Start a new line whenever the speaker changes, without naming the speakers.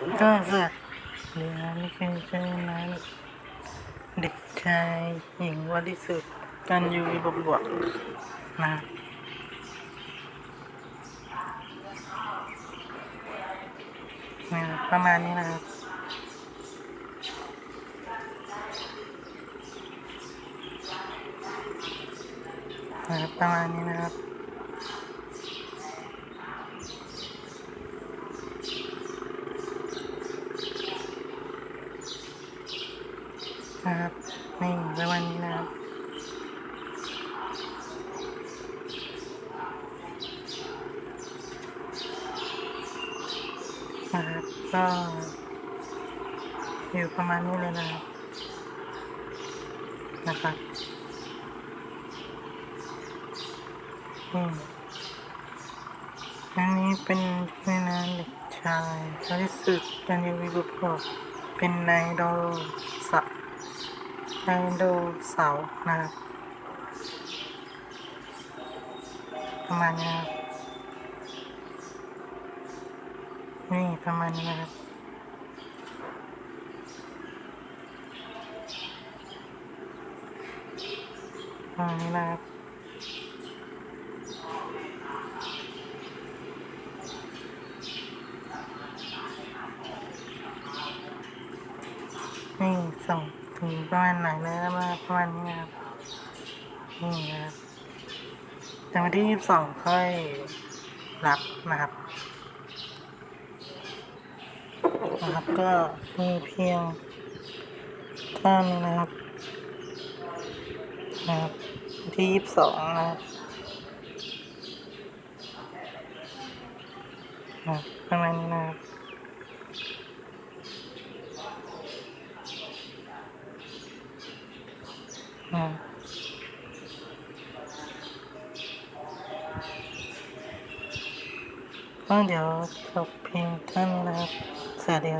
ก็จะเรียนนี่คือเจ้านั้นเด็กชายหญิงวลิสุทธิ์กันยูบวกบวกนะนะประมาณนี้นะครับนะครับประมาณนี้นะครับ นะครับนี่ประมาณนี้นะครับนะครับก็อยู่ประมาณนี้เลยนะครับนะครับอืมอันนี้เป็นแม่นางเด็กชายบริสุทธิ์กันยวิบุตรเป็นไนโดอลสะไนโดเสานะครับประมาณนี้นะครับนี่ประมาณนี้นะครับประมาณนี้นะครับนี่ส่ง ถึงประมาณไหนแล้วนะครับประมาณนี้นะครับนี่นะครับแต่วันที่ยี่สิบสองค่อยรับนะครับนะครับก็มีเพียงเท่านี้นะครับนะครับที่ยี่สิบสองนะครับนะครับประมาณนี้นะครับ อืมก็เดี๋ยวจบเพียงเท่านี้นะครับสวัสดีครับ